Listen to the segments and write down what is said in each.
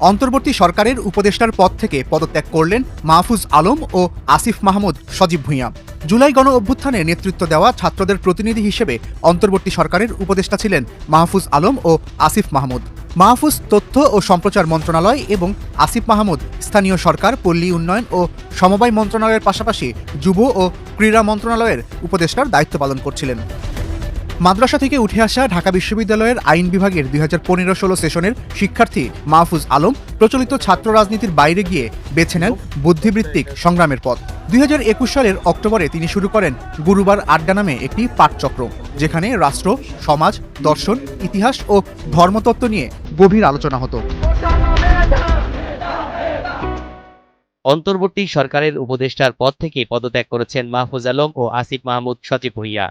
অন্তর্বর্তী সরকারের উপদেষ্টার পদ থেকে পদত্যাগ করলেন মাহফুজ আলম ও আসিফ মাহমুদ সজীব ভূঁইয়া। জুলাই গণ অভ্যুত্থানে নেতৃত্ব দেওয়া ছাত্রদের প্রতিনিধি হিসেবে অন্তর্বর্তী সরকারের উপদেষ্টা ছিলেন মাহফুজ আলম ও আসিফ মাহমুদ। মাহফুজ তথ্য ও সম্প্রচার মন্ত্রণালয় এবং আসিফ মাহমুদ স্থানীয় সরকার, পল্লী উন্নয়ন ও সমবায় মন্ত্রণালয়ের পাশাপাশি যুব ও ক্রীড়া মন্ত্রণালয়ের উপদেষ্টার দায়িত্ব পালন করছিলেন। মাদ্রাসা থেকে উঠে আসা ঢাকা বিশ্ববিদ্যালয়ের আইন বিভাগের দুই হাজার পনেরো ষোলো সেশনের শিক্ষার্থী মাহফুজ আলম প্রচলিত ছাত্র রাজনীতির বাইরে গিয়ে বেছে নেন বুদ্ধিবৃত্তিক সংগ্রামের পথ। দুই হাজার একুশ সালের অক্টোবরে তিনি শুরু করেন গুরুবার আড্ডা নামে একটি পাঠচক্র, যেখানে রাষ্ট্র, সমাজ, দর্শন, ইতিহাস ও ধর্মতত্ত্ব নিয়ে গভীর আলোচনা হতো। অন্তর্বর্তী সরকারের উপদেষ্টার পদ থেকে পদত্যাগ করেছেন মাহফুজ আলম ও আসিফ মাহমুদ সচিব ভুইয়া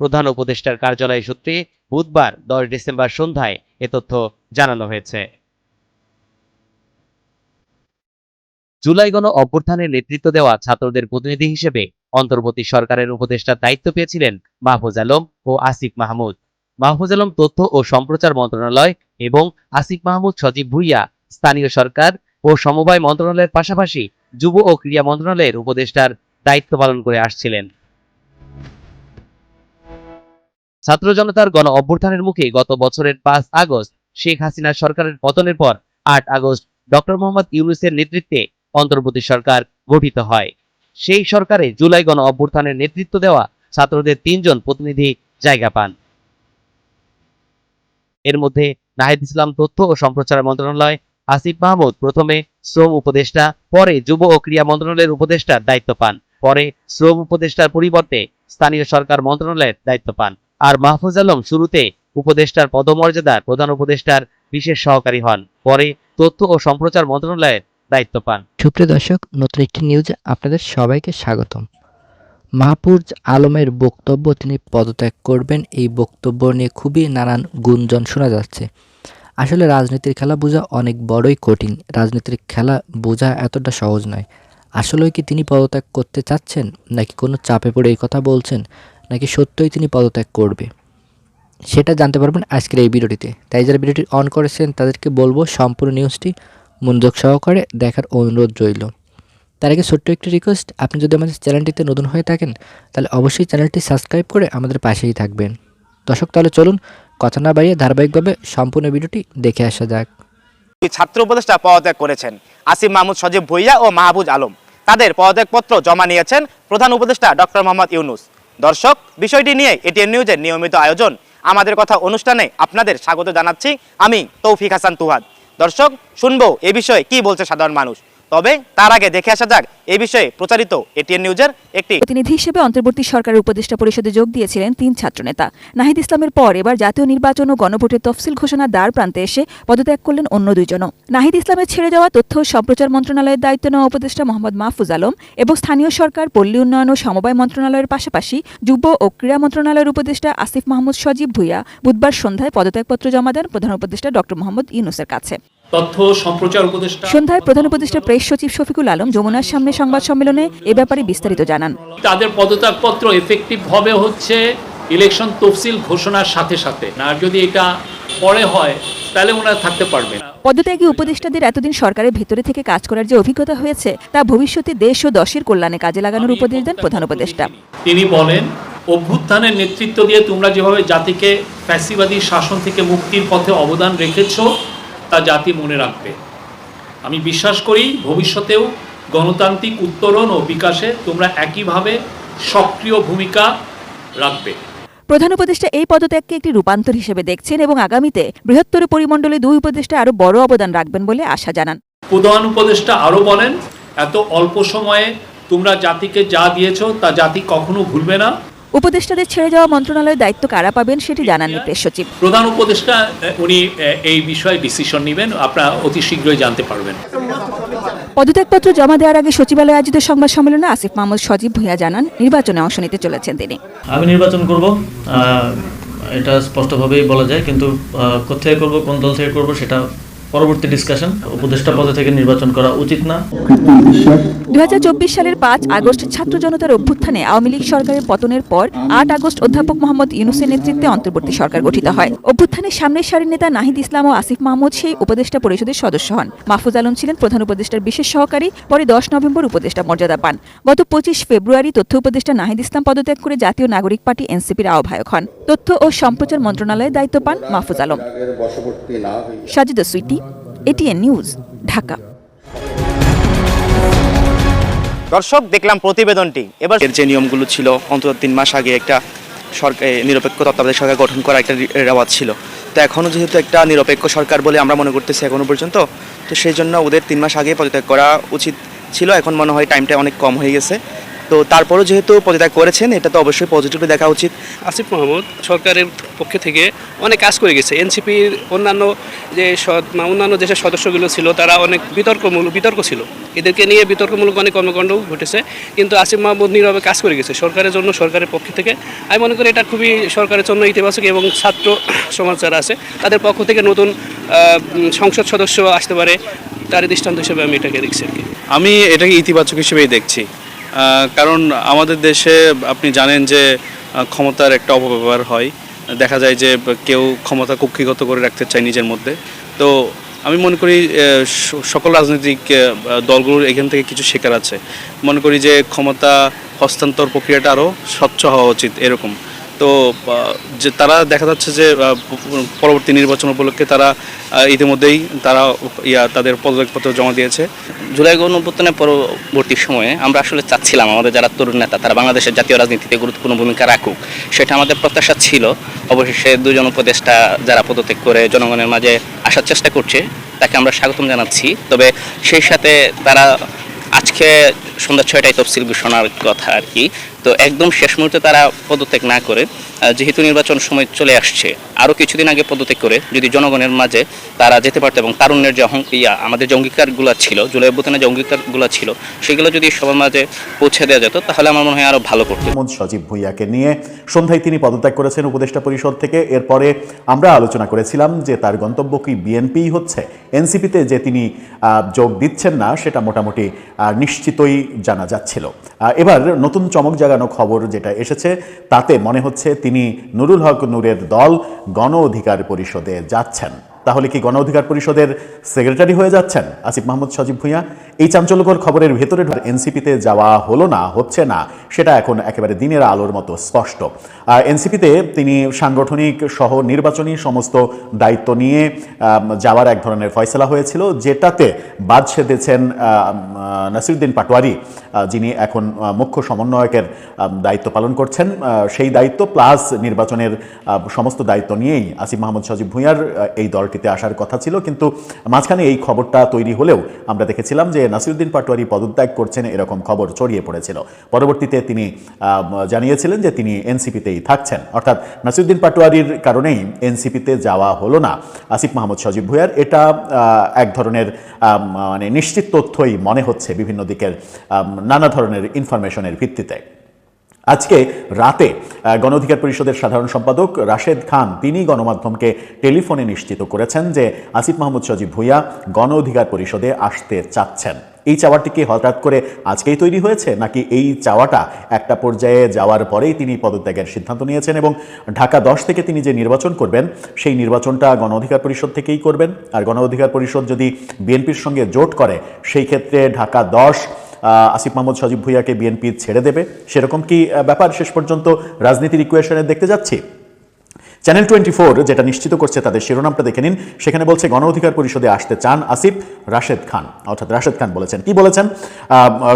প্রধান উপদেষ্টার কার্যালয় সূত্রে বুধবার দশ ডিসেম্বর সন্ধ্যায় এ তথ্য জানানো হয়েছে। জুলাই গণ অভ্যুত্থানের নেতৃত্ব দেওয়া ছাত্রদের প্রতিনিধি হিসেবে অন্তর্বর্তী সরকারের উপদেষ্টার দায়িত্ব পেয়েছিলেন মাহফুজ আলম ও আসিফ মাহমুদ। মাহফুজ আলম তথ্য ও সম্প্রচার মন্ত্রণালয় এবং আসিফ মাহমুদ সজীব ভুইয়া, স্থানীয় সরকার ও সমবায় মন্ত্রণালয়ের পাশাপাশি যুব ও ক্রীড়া মন্ত্রণালয়ের উপদেষ্টার দায়িত্ব পালন করে আসছিলেন। ছাত্র জনতার গণ অভ্যুত্থানের মুখে গত বছরের পাঁচ আগস্ট শেখ হাসিনার সরকারের পতনের পর আট আগস্ট ডক্টর মোহাম্মদ ইউনুসের নেতৃত্বে অন্তর্বর্তী সরকার গঠিত হয়। সেই সরকারে জুলাই গণ অভ্যুত্থানের নেতৃত্ব দেওয়া ছাত্রদের তিনজন প্রতিনিধি জায়গা পান। এর মধ্যে নাহিদ ইসলাম তথ্য ও সম্প্রচার মন্ত্রণালয়, আসিফ মাহমুদ প্রথমে শ্রম উপদেষ্টা, পরে যুব ও ক্রীড়া মন্ত্রণালয়ের উপদেষ্টার দায়িত্ব পান। পরে শ্রম উপদেষ্টার পরিবর্তে স্থানীয় সরকার মন্ত্রণালয়ের দায়িত্ব পান। আর মাহফুজ আলম শুরুতে উপদেষ্টার পদমর্যাদার প্রধান উপদেষ্টার বিশেষ সহকারী হন। পরে তথ্য ও সম্প্রচার মন্ত্রণালয়ের দায়িত্ব পান। সুপ্রিয় দর্শক, নতুন একটি নিউজে আপনাদের সবাইকে স্বাগতম। মাহফুজ আলমের বক্তব্য তিনি পদত্যাগ করবেন। এই বক্তব্য নিয়ে খুবই নানান গুঞ্জন শোনা যাচ্ছে। আসলে রাজনীতির খেলা বোঝা অনেক বড়ই কঠিন। রাজনীতির খেলা বোঝা এতটা সহজ নয়। আসলেই কি তিনি পদত্যাগ করতে চাচ্ছেন? নাকি কোনো চাপে পড়ে এই কথা বলছেন? নাকি সত্যই তিনি পদত্যাগ করবে? সেটা জানতে পারবেন আজকের এই ভিডিওটিতে। তাই যারা ভিডিওটি অন করেছেন, তাদেরকে বলব সম্পূর্ণ নিউজটি মনোযোগ সহকারে দেখার অনুরোধ রইল। তার আগে ছোট্ট একটি রিকোয়েস্ট আপনি যদি আমাদের চ্যানেলটিতে নতুন হয়ে থাকেন, তাহলে অবশ্যই চ্যানেলটি সাবস্ক্রাইব করে আমাদের পাশেই থাকবেন। দর্শক, তাহলে চলুন কথা না বাড়িয়ে ধারাবাহিকভাবে সম্পূর্ণ ভিডিওটি দেখে আসা যাক। ছাত্র উপদেষ্টা পদত্যাগ করেছেন আসিফ মাহমুদ সজীব ভুইয়া ও মাহবুজ আলম। তাদের পদত্যাগপত্র জমা নিয়েছেন প্রধান উপদেষ্টা ডক্টর মোহাম্মদ ইউনুস। দর্শক, বিষয়টি নিয়ে এটিএন নিউজের নিয়মিত আয়োজন। আমাদের কথা অনুষ্ঠানে আপনাদের স্বাগত জানাচ্ছি আমি তৌফিক হাসান তুহাদ। দর্শক, শুনব এ বিষয়ে কি বলছে সাধারণ মানুষ। তবে তার আগে দেখে আসা যাক এই বিষয়ে প্রচারিত এটিএন নিউজের একটি প্রতিনিধি হিসেবে অন্তর্বর্তী সরকারের উপদেষ্টা পরিষদে যোগ দিয়েছিলেন তিন ছাত্রনেতা। নাহিদ ইসলামের পর এবার জাতীয় নির্বাচন ও গণভোটের তফসিল ঘোষণার দ্বার প্রান্তে এসে পদত্যাগ করলেন অন্য দুইজনও। নাহিদ ইসলামের ছেড়ে যাওয়া তথ্য ও সম্প্রচার মন্ত্রণালয়ের দায়িত্ব নেওয়া উপদেষ্টা মোহাম্মদ মাহফুজ আলম এবং স্থানীয় সরকার, পল্লী উন্নয়ন ও সমবায় মন্ত্রণালয়ের পাশাপাশি যুব ও ক্রীড়া মন্ত্রণালয়ের উপদেষ্টা আসিফ মাহমুদ সজীব ভুইয়া বুধবার সন্ধ্যায় পদত্যাগপত্র জমা দেন প্রধান উপদেষ্টা ডক্টর মোহাম্মদ ইউনুসের কাছে। তথ্য সম্প্রচার উপদেষ্টা সন্ধ্যায় প্রধান উপদেষ্টা প্রেস সচিব শফিকুল আলম যমুনার সামনে সংবাদ সম্মেলনে এ ব্যাপারে বিস্তারিত জানান। তাদের পদত্যাগপত্র এফেক্টিভ হবে হচ্ছে ইলেকশন তফসিল ঘোষণার সাথে সাথে। আর যদি এটা পরে হয় তাহলে ওনারা থাকতে পারবেন পদত্যাগী উপদেষ্টাদের এতদিন সরকারের ভেতরে থেকে কাজ করার যে অভিজ্ঞতা হয়েছে তা ভবিষ্যতে দেশ ও দশের কল্যাণে কাজে লাগানোর উপদেশ দেন প্রধান উপদেষ্টা। তিনি বলেন অভ্যুত্থানের নেতৃত্ব দিয়ে তোমরা যেভাবে জাতিকে ফ্যাসিবাদী শাসন থেকে মুক্তির পথে অবদান রেখেছো তা জাতি মনে রাখবে। আমি বিশ্বাস করি ভবিষ্যতেও গণতান্ত্রিক উত্তরণ ও বিকাশে তোমরা একইভাবে সক্রিয় ভূমিকা রাখবে। প্রধান উপদেষ্টা এই পদত্যাগকে একটি রূপান্তর হিসেবে দেখছেন এবং আগামীতে বৃহত্তর পরিমণ্ডলে দুই উপদেষ্টা আরও বড় অবদান রাখবেন বলে আশা জানান। প্রধান উপদেষ্টা আরও বলেন এত অল্প সময়ে তোমরা জাতিকে যা দিয়েছ তা জাতি কখনো ভুলবে না। উপদেষ্টাদের ছেড়ে যাওয়া মন্ত্রণালয়ের দায়িত্ব কারা পাবেন সেটি জানাননি প্রেস সচিব। প্রধান উপদেষ্টা উনি এই বিষয়ে ডিসিশন নেবেন। আপনারা অতি শীঘ্রই জানতে পারবেন। পদত্যাগপত্র জমা দেওয়ার আগে সচিবালয়ে আয়োজিত সংবাদ সম্মেলনে আসিফ মাহমুদ সজীব ভূঁইয়া জানান নির্বাচনে অংশ নিতে চলেছেন তিনি। আমি নির্বাচন করব। আহ, এটা স্পষ্টভাবেই বলা যায় কিন্তু আহ, কোথায় করব কোন দল থেকে করব সেটা পরবর্তী ডিসকাশন উপদেষ্টা পদে থেকে নির্বাচন করা উচিত না। দু সালের পাঁচ আগস্ট ছাত্র জনতার অভ্যুত্থানে আওয়ামী লীগ সরকারের পতনের পর আট আগস্ট অধ্যাপক মোহাম্মদ ইউনুসের নেতৃত্বে অন্তর্বর্তী সরকার গঠিত হয়। অভ্যুত্থানের সামনের সারির নেতা নাহিদ ইসলাম ও আসিফ মাহমুদ সেই উপদেষ্টা পরিষদের সদস্য হন। মাহফুজ আলম ছিলেন প্রধান উপদেষ্টার বিশেষ সহকারী, পরে দশ নভেম্বর উপদেষ্টা মর্যাদা পান। গত পঁচিশ ফেব্রুয়ারি তথ্য উপদেষ্টা নাহিদ ইসলাম পদত্যাগ করে জাতীয় নাগরিক পার্টি এনসিপির আহ্বায়ক হন। তথ্য ও সম্প্রচার মন্ত্রণালয়ে দায়িত্ব পান Mahfuz Alam. Sajida Sweety. ATN news, Dhaka. দর্শক, দেখলাম প্রতিবেদনটি। এবার যে নিয়মগুলো ছিল, অন্তত তিন মাস আগে একটা সরকার নিরপেক্ষ তত্ত্বাবধায়ক সরকার গঠন করা একটা রেওয়াজ ছিল। তো এখনও যেহেতু একটা নিরপেক্ষ সরকার বলে আমরা মনে করতেছি এখনও পর্যন্ত, তো সেই জন্য ওদের তিন মাস আগে পদত্যাগ করা উচিত ছিল। এখন মনে হয় টাইমটা অনেক কম হয়ে গেছে। তো তারপরেও যেহেতু পদত্যাগ করেছেন এটা তো অবশ্যই পজিটিভলি দেখা উচিত। আসিফ মাহমুদ সরকারের পক্ষ থেকে অনেক কাজ করে গেছে। এনসিপির অন্যান্য যে সদ- অন্যান্য যেসব সদস্যগুলো ছিল তারা অনেক বিতর্কমূলক বিতর্ক ছিল। এদেরকে নিয়ে বিতর্কমূলক অনেক কর্মকাণ্ড ঘটেছে কিন্তু আসিফ মাহমুদ নীরবে কাজ করে গেছে সরকারের জন্য সরকারের পক্ষ থেকে। আমি মনে করি এটা খুবই সরকারের জন্য ইতিবাচক এবং ছাত্র সমাজ যারা আছে তাদের পক্ষ থেকে নতুন সংসদ সদস্য আসতে পারে। তার দৃষ্টান্ত হিসেবে আমি এটাকে দেখছি আর কি। আমি এটাকে ইতিবাচক হিসেবেই দেখছি। কারণ আমাদের দেশে আপনি জানেন যে ক্ষমতার একটা অপব্যবহার হয়। দেখা যায় যে, কেউ ক্ষমতা কক্ষিগত করে রাখতে চায় নিজের মধ্যে। তো আমি মনে করি সকল রাজনৈতিক দলগুলোর এখান থেকে কিছু শেখার আছে। মনে করি যে, ক্ষমতা হস্তান্তর প্রক্রিয়াটা আরও স্বচ্ছ হওয়া উচিত, এরকম। তো যে তারা দেখা যাচ্ছে যে পরবর্তী নির্বাচন উপলক্ষে তারা ইতিমধ্যেই তারা ইয়া, তাদের পদত্যাগপত্র জমা দিয়েছে। জুলাই গণঅভ্যুত্থানের পরবর্তী সময়ে আমরা আসলে চাচ্ছিলাম আমাদের যারা তরুণ নেতা, তারা বাংলাদেশের জাতীয় রাজনীতিতে গুরুত্বপূর্ণ ভূমিকা রাখুক। সেটা আমাদের প্রত্যাশা ছিল। অবশেষে দুজন উপদেষ্টা যারা পদত্যাগ করে জনগণের মাঝে আসার চেষ্টা করছে, তাকে আমরা স্বাগতম জানাচ্ছি। তবে সেই সাথে তারা আজকে সন্ধ্যা ছয়টায় তফসিল ঘোষণার কথা আর কি। তো একদম শেষ মুহূর্তে তারা পদত্যাগ না করে যেহেতু নির্বাচন সময় চলে আসছে, আরও কিছুদিন আগে পদত্যাগ করে যদি জনগণের মাঝে তারা যেতে পারতো এবং তারুণ্যের যে ইয়া, আমাদের যে অঙ্গীকারগুলো ছিল, জুলাই অভ্যুত্থানের যে অঙ্গীকারগুলো ছিল, সেগুলো যদি সবার মাঝে পৌঁছে দেওয়া যেত, তাহলে আমার মনে হয় আরও ভালো করতো। মোহাম্মদ সজীব ভুইয়াকে নিয়ে সন্ধ্যায় তিনি পদত্যাগ করেছেন উপদেষ্টা পরিষদ থেকে। এরপরে আমরা আলোচনা করেছিলাম যে তার গন্তব্য কি বিএনপি হচ্ছে। এনসিপিতে যে তিনি যোগ দিচ্ছেন না, সেটা মোটামুটি নিশ্চিতই জানা যাচ্ছিল। এবার নতুন চমক জাগানো খবর যেটা এসেছে, তাতে মনে হচ্ছে তিনি নুরুল হক নূরের দল গণ অধিকার পরিষদে যাচ্ছেন। তাহলে কি গণ অধিকার পরিষদের সেক্রেটারি হয়ে যাচ্ছেন? আসিফ মাহমুদ সজীব ভুঁইয়া, এই চাঞ্চল্যকর খবরের ভেতরে এনসিপিতে যাওয়া হলো না, হচ্ছে না, সেটা এখন একেবারে দিনের আলোর মতো স্পষ্ট। এনসিপিতে তিনি সাংগঠনিক সহ নির্বাচনী সমস্ত দায়িত্ব নিয়ে যাওয়ার এক ধরনের ফয়সলা হয়েছিল, যেটাতে বাদ সেধেছেন নাসিরুদ্দিন পাটোয়ারি। যিনি এখন মুখ্য সমন্বয়কের দায়িত্ব পালন করছেন সেই দায়িত্ব প্লাস নির্বাচনের সমস্ত দায়িত্ব নিয়েই আসিফ মাহমুদ সজীব ভুঁইয়ার এই দলটিতে আসার কথা ছিল। কিন্তু মাঝখানে এই খবরটা তৈরি হলেও আমরা দেখেছিলাম যে নাসিরুদ্দিন পাটোয়ারি পদত্যাগ করছেন এরকম খবর ছড়িয়ে পড়েছিল। পরবর্তীতে তিনি জানিয়েছিলেন যে তিনি এনসিপিতেই থাকছেন। অর্থাৎ নাসিরুদ্দিন পাটোয়ারির কারণেই এনসিপিতে যাওয়া হলো না আসিফ মাহমুদ সজীব ভুঁইয়ার। এটা এক ধরনের মানে নিশ্চিত তথ্যই মনে হচ্ছে বিভিন্ন দিকের নানা ধরনের ইনফরমেশনের ভিত্তিতে। আজকে রাতে আহ, গণ অধিকার পরিষদের সাধারণ সম্পাদক রাশেদ খান তিনি গণমাধ্যমকে টেলিফোনে নিশ্চিত করেছেন যে আসিফ মাহমুদ সজীব ভুইয়া গণ অধিকার পরিষদে আসতে চাচ্ছেন। এই চাওয়াটি কি হঠাৎ করে আজকেই তৈরি হয়েছে নাকি এই চাওয়াটা একটা পর্যায়ে যাওয়ার পরেই তিনি পদত্যাগের সিদ্ধান্ত নিয়েছেন এবং ঢাকা দশ থেকে তিনি যে নির্বাচন করবেন সেই নির্বাচনটা গণ অধিকার পরিষদ থেকেই করবেন? আর গণ অধিকার পরিষদ যদি বিএনপির সঙ্গে জোট করে সেই ক্ষেত্রে ঢাকা দশ আসিফ মাহমুদ সজীব ভুইয়াকে বিএনপি ছেড়ে দেবে। সেরকম কি ব্যাপার শেষ পর্যন্ত রাজনীতির ইকুয়েশনে দেখতে যাচ্ছি? চ্যানেল টোয়েন্টি ফোর যেটা নিশ্চিত করছে তাদের শিরোনামটা দেখে নিন। সেখানে বলছে, গণ অধিকার পরিষদে আসতে চান আসিফ রাশেদ খান। অর্থাৎ রাশেদ খান বলেছেন। কি বলেছেন?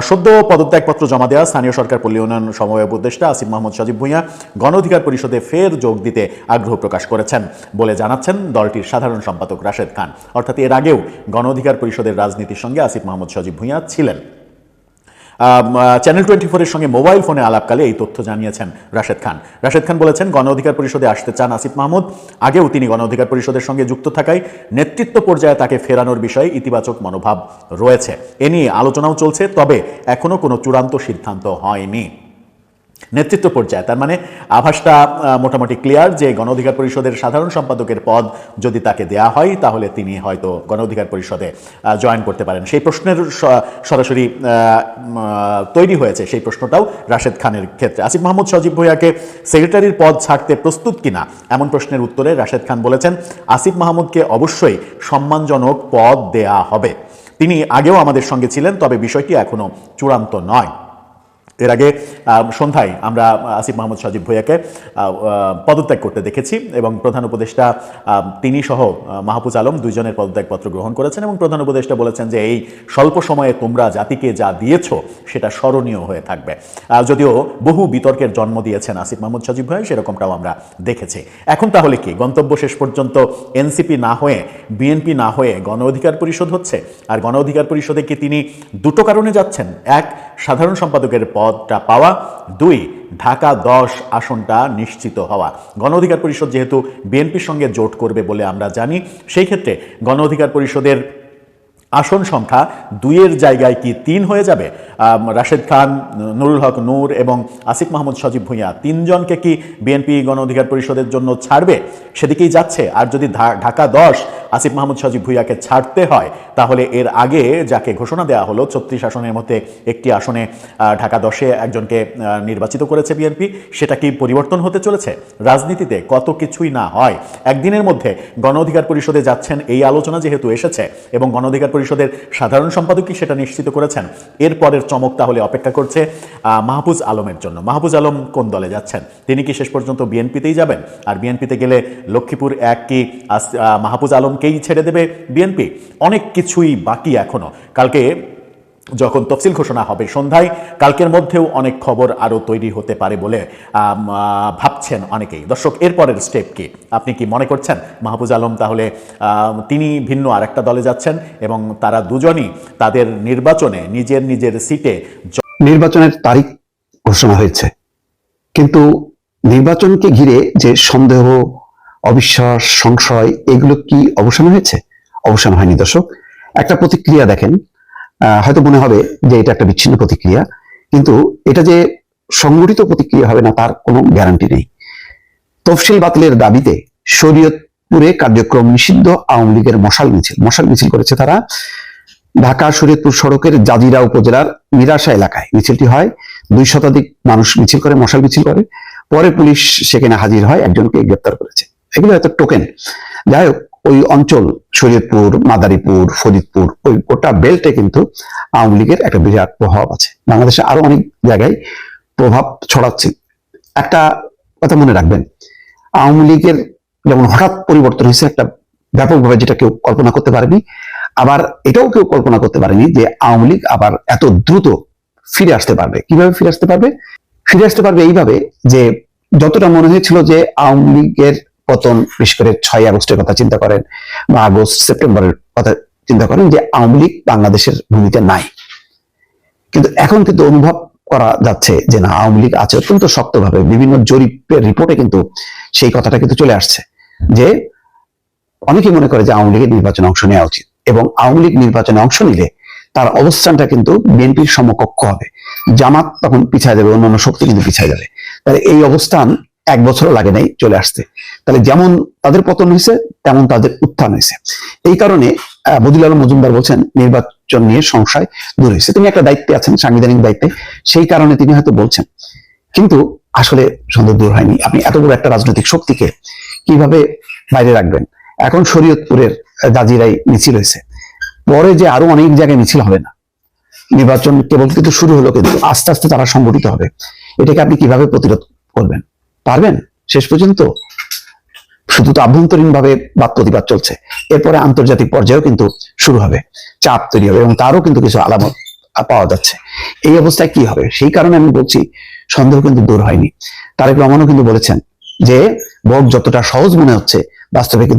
সদ্য পদত্যাগপত্র জমা দেওয়া স্থানীয় সরকার পল্লী উন্নয়ন সমবায় উপদেষ্টা আসিফ মাহমুদ সজীব ভুঁইয়া গণ অধিকার পরিষদে ফের যোগ দিতে আগ্রহ প্রকাশ করেছেন বলে জানাচ্ছেন দলটির সাধারণ সম্পাদক রাশেদ খান। অর্থাৎ এর আগেও গণ অধিকার পরিষদের রাজনীতির সঙ্গে আসিফ মাহমুদ সজীব ভুঁইয়া ছিলেন। চ্যানেল টোয়েন্টি ফোরের সঙ্গে মোবাইল ফোনে আলাপকালে এই তথ্য জানিয়েছেন রাশেদ খান। রাশেদ খান বলেছেন, গণ অধিকার পরিষদে আসতে চান আসিফ মাহমুদ। আগেও তিনি গণ অধিকার পরিষদের সঙ্গে যুক্ত থাকায় নেতৃত্ব পর্যায়ে তাকে ফেরানোর বিষয়ে ইতিবাচক মনোভাব রয়েছে। এ নিয়ে আলোচনাও চলছে, তবে এখনও কোনো চূড়ান্ত সিদ্ধান্ত হয়নি। নেতৃত্ব পর্যায়ে। তার মানে আভাসটা মোটামুটি ক্লিয়ার যে গণ অধিকার পরিষদের সাধারণ সম্পাদকের পদ যদি তাকে দেয়া হয়, তাহলে তিনি হয়তো গণ অধিকার পরিষদে জয়েন করতে পারেন। সেই প্রশ্নের সরাসরি তৈরি হয়েছে সেই প্রশ্নটাও রাশেদ খানের ক্ষেত্রে। আসিফ মাহমুদ সজীব ভুইয়াকে সেক্রেটারির পদ ছাড়তে প্রস্তুত কিনা, এমন প্রশ্নের উত্তরে রাশেদ খান বলেছেন, আসিফ মাহমুদকে অবশ্যই সম্মানজনক পদ দেয়া হবে। তিনি আগেও আমাদের সঙ্গে ছিলেন, তবে বিষয়টি এখনও চূড়ান্ত নয়। এর আগে সন্ধ্যায় আমরা আসিফ মাহমুদ সজীব ভুইয়াকে পদত্যাগ করতে দেখেছি এবং প্রধান উপদেষ্টা তিনি সহ মাহফুজ আলম দুইজনের পদত্যাগপত্র গ্রহণ করেছেন এবং প্রধান উপদেষ্টা বলেছেন যে এই স্বল্প সময়ে তোমরা জাতিকে যা দিয়েছ, সেটা স্মরণীয় হয়ে থাকবে। যদিও বহু বিতর্কের জন্ম দিয়েছেন আসিফ মাহমুদ সজীব ভাই সেরকমটাও আমরা দেখেছি। এখন তাহলে কি? গন্তব্য শেষ পর্যন্ত এনসিপি না হয়ে, বিএনপি না হয়ে গণ অধিকার পরিষদ হচ্ছে? আর গণ অধিকার পরিষদে কি তিনি দুটো কারণে যাচ্ছেন? এক, সাধারণ সম্পাদকের পদটা পাওয়া। দুই, ঢাকা দশ আসনটা নিশ্চিত হওয়া। গণ অধিকার পরিষদ যেহেতু বিএনপির সঙ্গে জোট করবে বলে আমরা জানি, সেই ক্ষেত্রে গণ অধিকার পরিষদের আসন সংখ্যা দুইয়ের জায়গায় কি তিন হয়ে যাবে? রাশেদ খান, নুরুল হক নূর এবং আসিফ মাহমুদ সজীব ভুঁইয়া তিনজনকে কি বিএনপি গণ অধিকার পরিষদের জন্য ছাড়বে? সেদিকেই যাচ্ছে। আর যদি ঢাকা দশ আসিফ মাহমুদ সজীব ভুঁইয়াকে ছাড়তে হয় তাহলে এর আগে যাকে ঘোষণা দেওয়া হলো ছত্রিশ আসনের মধ্যে একটি আসনে ঢাকা দশে একজনকে নির্বাচিত করেছে বিএনপি সেটা কি পরিবর্তন হতে চলেছে? রাজনীতিতে কত কিছুই না হয়। একদিনের মধ্যে গণ অধিকার পরিষদে যাচ্ছেন এই আলোচনা যেহেতু এসেছে এবং গণ অধিকার পরিষদের সাধারণ সম্পাদকই সেটা নিশ্চিত করেছেন? এরপরের চমক তাহলে অপেক্ষা করছে মাহফুজ আলমের জন্য। মাহফুজ আলম কোন দলে যাচ্ছেন? তিনি কি শেষ পর্যন্ত বিএনপিতেই যাবেন? আর বিএনপিতে গেলে লক্ষ্মীপুর এক কি আস- আহ, আলমকেই ছেড়ে দেবে বিএনপি অনেক কিছুই বাকি এখনও। কালকে যখন তফসিল ঘোষণা হবে সন্ধ্যায়, কালকের মধ্যেও অনেক খবর আরও তৈরি হতে পারে বলে ভাবছেন অনেকেই। দর্শক, এরপরের স্টেপ কি? আপনি কি মনে করছেন? মাহফুজ আলম তাহলে তিনি ভিন্ন আরেকটা দলে যাচ্ছেন এবং তারা দুজনই তাদের নির্বাচনে নিজের নিজের সিটে নির্বাচনের তারিখ ঘোষণা হয়েছে। কিন্তু নির্বাচনকে ঘিরে যে সন্দেহ অবিশ্বাস, সংশয়, এগুলো কি অবসান হয়েছে? অবসান হয়নি, দর্শক। একটা প্রতিক্রিয়া দেখেন। হয়তো মনে হবে যে এটা একটা বিচ্ছিন্ন প্রতিক্রিয়া, কিন্তু এটা যে সংগঠিত প্রতিক্রিয়া হবে না, তার কোনো গ্যারান্টি নেই। তফসিল বাতিলের দাবিতে শরীয়তপুরে কার্যক্রম নিষিদ্ধ আওয়ামী লীগের মশাল মিছিল। মশাল মিছিল করেছে তারা ঢাকা শরীয়তপুর সড়কের জাজিরা উপজেলার মিরাশা এলাকায়। মিছিলটি হয়, দুই শতাধিক মানুষ মিছিল করে, মশাল মিছিল করে। পরে পুলিশ সেখানে হাজির হয়, একজনকে গ্রেপ্তার করেছে। এগুলো হয়তো টোকেন যাই হোক ওই অঞ্চল, শরীয়তপুর, মাদারীপুর, ফরিদপুর, ওই গোটা বেল্টে কিন্তু আওয়ামী লীগের একটা বিরাট প্রভাব আছে। বাংলাদেশে আরও অনেক জায়গায় প্রভাব ছড়াচ্ছে। একটা কথা মনে রাখবেন, আওয়ামী লীগের যেমন হঠাৎ পরিবর্তন হয়েছে, একটা ব্যাপকভাবে যেটা কেউ কল্পনা করতে পারেনি, আবার এটাও কেউ কল্পনা করতে পারেনি যে আওয়ামী লীগ আবার এত দ্রুত ফিরে আসতে পারবে। কীভাবে ফিরে আসতে পারবে? ফিরে আসতে পারবে এইভাবে যে যতটা মনে হয়েছিল যে আওয়ামী লীগের পতন, বিশেষ করে ছয় আগস্টের কথা চিন্তা করেন বা আগস্ট, সেপ্টেম্বরের কথা চিন্তা করেন যে আওয়ামী লীগ বাংলাদেশের ভূমিতে নাই। কিন্তু এখন কিন্তু অনুভব করা যাচ্ছে যে না, আওয়ামী লীগ আছে অত্যন্ত শক্তভাবে, বিভিন্ন জরিপের রিপোর্টে কিন্তু সেই কথাটা কিন্তু চলে আসছে যে অনেকে মনে করে যে আওয়ামী লীগের নির্বাচনে অংশ নেওয়া উচিত এবং আওয়ামী লীগ নির্বাচনে অংশ নিলে তার অবস্থানটা কিন্তু বিএনপির সমকক্ষ হবে। জামাত তখন পিছায় যাবে, অন্যান্য শক্তি কিন্তু পিছায় যাবে। তাহলে এই অবস্থান এক বছরও লাগে নাই চলে আসতে। তাহলে যেমন তাদের পতন হয়েছে তেমন তাদের উত্থান হয়েছে। এই কারণে বদিল আলম মজুমদার বলছেন নির্বাচন নিয়ে সংশয় দূর হয়েছে। তিনি একটা দায়িত্বে আছেন সাংবিধানিক দায়িত্বে। সেই কারণে তিনি হয়তো বলছেন। কিন্তু আসলে সন্দেহ দূর হয়নি। আপনি এত বড় একটা রাজনৈতিক শক্তিকে কীভাবে বাইরে রাখবেন? এখন শরীয়তপুরের আহ, জাজিরাই মিছিল হয়েছে। পরে যে আরও অনেক জায়গায় মিছিল হবে না। নির্বাচন কেবল কিন্তু শুরু হলো কিন্তু আস্তে আস্তে তারা সংগঠিত হবে। এটাকে আপনি কীভাবে প্রতিরোধ করবেন? পারবেন? শেষ পর্যন্ত? শুধু তো আভ্যন্তরীণ ভাবে বাদ প্রতিবাদ চলছে। এরপরে আন্তর্জাতিক পর্যায়েও কিন্তু শুরু হবে, চাপ তৈরি হবে এবং তারও কিন্তু কিছু আলামত পাওয়া যাচ্ছে। এই অবস্থায় কি হবে? সেই কারণে আমি বলছি, সন্দেহ কিন্তু দূর হয়নি। তারেক রহমানও কিন্তু বলেছেন যে ভোট যতটা সহজ মনে হচ্ছে, বাস্তবে